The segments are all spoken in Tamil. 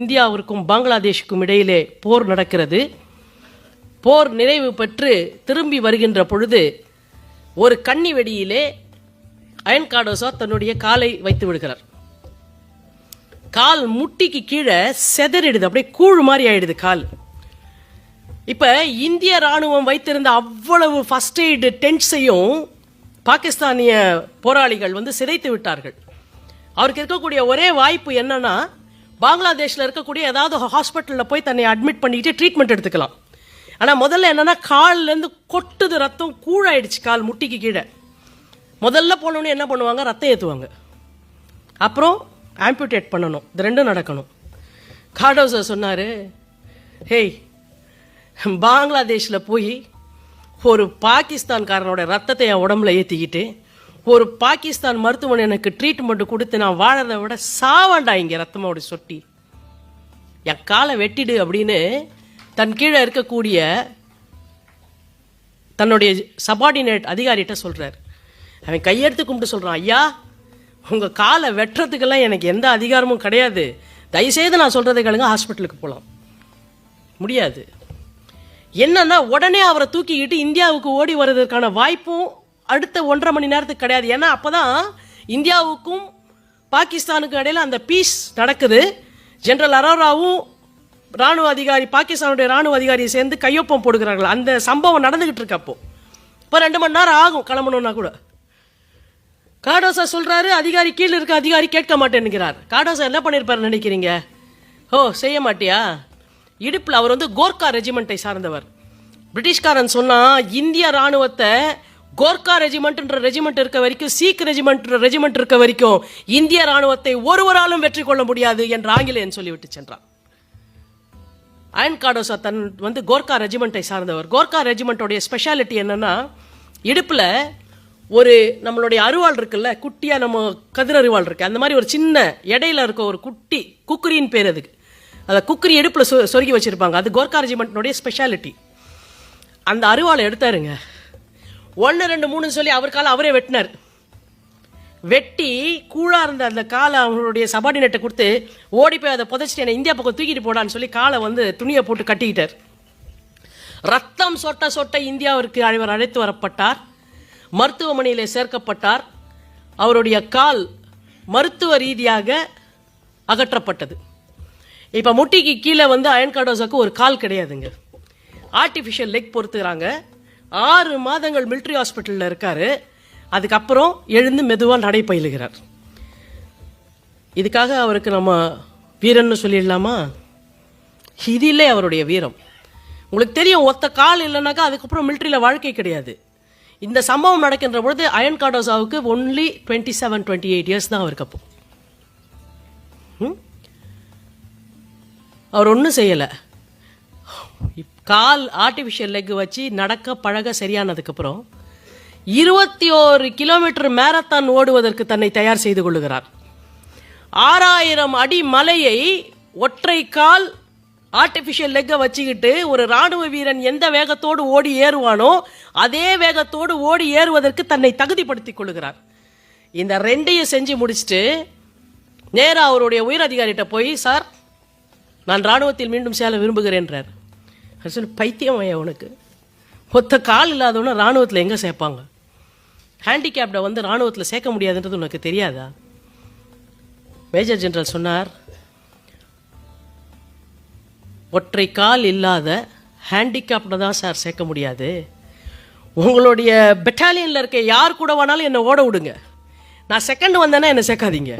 இந்தியாவிற்கும் பங்களாதேஷுக்கும் இடையிலே போர் நடக்கிறது. போர் நிறைவு பெற்று திரும்பி வருகின்ற பொழுது ஒரு கன்னி வெடியிலே அயன் கார்டோசா தன்னுடைய காலை வைத்து விடுகிறார். கால் முட்டிக்கு கீழே செதறிடுது அப்படியே கூழ் மாதிரி ஆயிடுது கால். இப்போ இந்திய ராணுவம் வைத்திருந்த அவ்வளவு ஃபர்ஸ்ட் எய்டு டென்ட்ஸையும் பாகிஸ்தானிய போராளிகள் வந்து சிதைத்து விட்டார்கள். அவருக்கு இருக்கக்கூடிய ஒரே வாய்ப்பு என்னன்னா பங்களாதேஷில் இருக்கக்கூடிய ஏதாவது ஹாஸ்பிட்டலில் போய் தன்னை அட்மிட் பண்ணிக்கிட்டு ட்ரீட்மெண்ட் எடுத்துக்கலாம். ஆனால் முதல்ல என்னன்னா கால்லேருந்து கொட்டுது ரத்தம் கூழாயிடுச்சு கால் முட்டிக்கு கீழே. முதல்ல போனோடனே என்ன பண்ணுவாங்க? ரத்தம் ஏற்றுவாங்க அப்புறம் ஆம்பியூட்டேட் பண்ணணும். இது ரெண்டும் நடக்கணும். காடோசர் சொன்னார் ஹேய் பங்களாதேஷில் போய் ஒரு பாகிஸ்தான்காரனோட ரத்தத்தை என் உடம்புல ஏற்றிக்கிட்டு ஒரு பாகிஸ்தான் மருத்துவன் எனக்கு ட்ரீட்மெண்ட் கொடுத்து நான் வாழறதை விட சாவாண்டா இங்கே ரத்தமோட சொட்டி. என் காலை வெட்டிடு அப்படின்னு தன் கீழே இருக்கக்கூடிய தன்னுடைய சபார்டினேட் அதிகாரிகிட்ட சொல்கிறார் அவன் கையெடுத்து கும்பிட்டு சொல்கிறான் ஐயா உங்கள் காலை வெட்டுறதுக்கெல்லாம் எனக்கு எந்த அதிகாரமும் கிடையாது. தயவுசெய்து நான் சொல்கிறத கேளுங்க ஹாஸ்பிட்டலுக்கு போகலாம் முடியாது. என்னன்னா உடனே அவரை தூக்கிக்கிட்டு இந்தியாவுக்கு ஓடி வர்றதுக்கான வாய்ப்பும் அடுத்த ஒன்றரை மணி நேரத்துக்கு கிடையாது. ஏன்னா அப்போ தான் இந்தியாவுக்கும் பாகிஸ்தானுக்கும் இடையில் அந்த பீஸ் நடக்குது. ஜென்ரல் அரோராவும் ராணுவ அதிகாரி பாகிஸ்தானுடைய ராணுவ அதிகாரியை சேர்ந்து கையொப்பம் போடுகிறார்கள். அந்த சம்பவம் நடந்துக்கிட்டு இருக்கு அப்போ. இப்போ ரெண்டு மணி நேரம் ஆகும் கிளம்பணும்னா கூட. காடோசா சொல்கிறாரு அதிகாரி கீழே இருக்க அதிகாரி கேட்க மாட்டேன்னுங்கிறார் காடோசா என்ன பண்ணியிருப்பார் நினைக்கிறீங்க? ஓ செய்ய மாட்டியா? இடுப்பில் அவர் வந்து கோர்க்கா ரெஜிமெண்ட்டை சார்ந்தவர். பிரிட்டிஷ்காரன் சொன்னால் இந்திய ராணுவத்தை கோர்க்கா ரெஜிமெண்ட்ன்ற ரெஜிமெண்ட் இருக்க வரைக்கும் சீக் ரெஜிமெண்ட்ன்ற ரெஜிமெண்ட் இருக்க வரைக்கும் இந்திய ராணுவத்தை ஒருவராலும் வெற்றி கொள்ள முடியாது என்று ஆங்கிலேயன் சொல்லிவிட்டு சென்றான். அயன் காடோசா தன் வந்து கோர்க்கா ரெஜிமெண்ட்டை சார்ந்தவர். கோர்க்கா ரெஜிமெண்ட்டோடைய ஸ்பெஷாலிட்டி என்னன்னா இடுப்பில் ஒரு நம்மளுடைய அருவாள் இருக்குல்ல குட்டியாக நம்ம கதிர் அருவாள் இருக்கு. அந்த மாதிரி ஒரு சின்ன இடையில இருக்க ஒரு குட்டி குக்குரின்னு பேர் அதுக்கு. அதை குக்குரி இடுப்பில் சொ சொருகி வச்சுருப்பாங்க. அது கோர்க்கா ரெஜிமெண்ட்னுடைய ஸ்பெஷாலிட்டி அந்த அருவாளை எடுத்தாருங்க. ஒன்று ரெண்டு மூணுன்னு சொல்லி அவர் காலை அவரே வெட்டினார். வெட்டி கூழாக இருந்த அந்த காலை அவங்களுடைய சபார்டினேட்டை கொடுத்து ஓடி போய் அதை புதைச்சிட்டு என்னை இந்தியா பக்கம் தூக்கிட்டு போடான்னு சொல்லி காலை வந்து துணியை போட்டு கட்டிக்கிட்டார். ரத்தம் சொட்ட சொட்ட இந்தியாவிற்கு அவர் அழைத்து வரப்பட்டார். மருத்துவமனையில் சேர்க்கப்பட்டார். அவருடைய கால் மருத்துவ ரீதியாக அகற்றப்பட்டது. இப்போ முட்டிக்கு கீழே வந்து அயன் கார்டோஸாக்கு ஒரு கால் கிடையாதுங்க. ஆர்டிஃபிஷியல் லெக் பொறுத்துக்கிறாங்க. ஆறு மாதங்கள் மிலிட்ரி ஹாஸ்பிட்டலில் இருக்கார். அதுக்கப்புறம் எழுந்து மெதுவாக நடை பயிலுகிறார் இதுக்காக அவருக்கு நம்ம வீரன்னு சொல்லிடலாமா? இதிலே அவருடைய வீரம். உங்களுக்கு தெரியும் ஒத்த கால் இல்லைனாக்கா அதுக்கப்புறம் மிலிட்ரியில் வாழ்க்கை கிடையாது. இந்த சம்பவம் நடக்கின்ற பொழுது iron காடோசாவுக்கு only twenty seven twenty eight years தான் அவருக்கு அப்போ. அவர் ஒன்றும் செய்யலை. கால் ஆர்டிஃபிஷியல் லெக் வச்சு நடக்க பழக சரியானதுக்கப்புறம் இருபத்தி ஓரு கிலோமீட்டர் மேரத்தான் ஓடுவதற்கு தன்னை தயார் செய்து கொள்ளுகிறார். ஆறாயிரம் அடி மலையை ஒற்றை கால் ஆர்டிஃபிஷியல் லெக்கை வச்சுக்கிட்டு ஒரு ராணுவ வீரன் எந்த வேகத்தோடு ஓடி ஏறுவானோ அதே வேகத்தோடு ஓடி ஏறுவதற்கு தன்னை தகுதிப்படுத்திக் கொள்கிறார் இந்த ரெண்டையும் செஞ்சு முடிச்சுட்டு நேராக அவருடைய உயர் அதிகாரிகிட்ட போய் சார் நான் ராணுவத்தில் மீண்டும் சேர விரும்புகிறேன்றார். ஹசன் பைத்தியம் ஐயா உனக்கு. ஒத்த கால் இல்லாதவன ராணுவத்தில் எங்கே சேர்ப்பாங்க? ஹேண்டிகேப்டை வந்து ராணுவத்தில் சேர்க்க முடியாதுன்றது உனக்கு தெரியாதா? மேஜர் ஜென்ரல் சொன்னார் ஒற்றை கால் இல்லாத ஹேண்டிகேப்டை தான் சார் சேர்க்க முடியாது. உங்களுடைய பெட்டாலியனில் இருக்க யார் கூட வேணாலும் என்னை ஓட விடுங்க. நான் செகண்ட் வந்தேன்னா என்னை சேர்க்காதீங்க.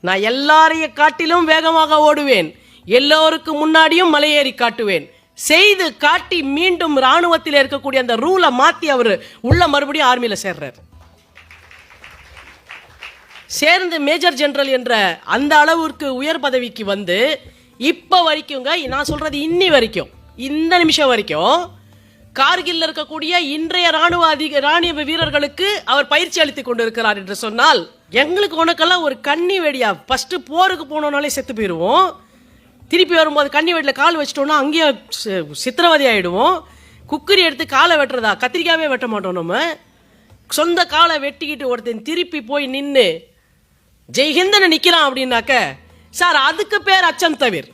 நான் எல்லாரையும் காட்டிலும் வேகமாக ஓடுவேன். எல்லோருக்கும் முன்னாடியும் மலையேறி காட்டுவேன். செய்து காட்டி மீண்டும் ராணுவத்தில் இருக்கக்கூடிய அந்த ரூலை மாற்றி அவர் உள்ள மறுபடியும் ஆர்மியில் சேர்றார். சேர்ந்து மேஜர் ஜெனரல் என்ற அந்த அளவிற்கு உயர் பதவிக்கு வந்து இப்போ வரைக்குங்க நான் சொல்கிறது இன்னி வரைக்கும் இந்த நிமிஷம் வரைக்கும் கார்கில்ல இருக்கக்கூடிய இன்றைய ராணுவ அதிக ராணுவ வீரர்களுக்கு அவர் பயிற்சி அளித்துக் கொண்டிருக்கிறார் என்று சொன்னால் எங்களுக்கு உனக்கெல்லாம் ஒரு கன்னி வெடியா ஃபஸ்ட்டு போருக்கு போனோம்னாலே செத்து போயிடுவோம் திருப்பி வரும்போது கண்ணி வெட்டில் கால் வச்சிட்டோம்னா அங்கேயே சித்திரவதை ஆகிடுவோம் குக்கரி எடுத்து காலை வெட்டுறதா? கத்திரிக்காவே வெட்ட மாட்டோம் நம்ம. சொந்த காலை வெட்டிக்கிட்டு ஒருத்தன் திருப்பி போய் நின்று ஜெய்ஹிந்தனை நிற்கிறான் அப்படின்னாக்க சார் அதுக்கு பேர் அச்சம் தவிர.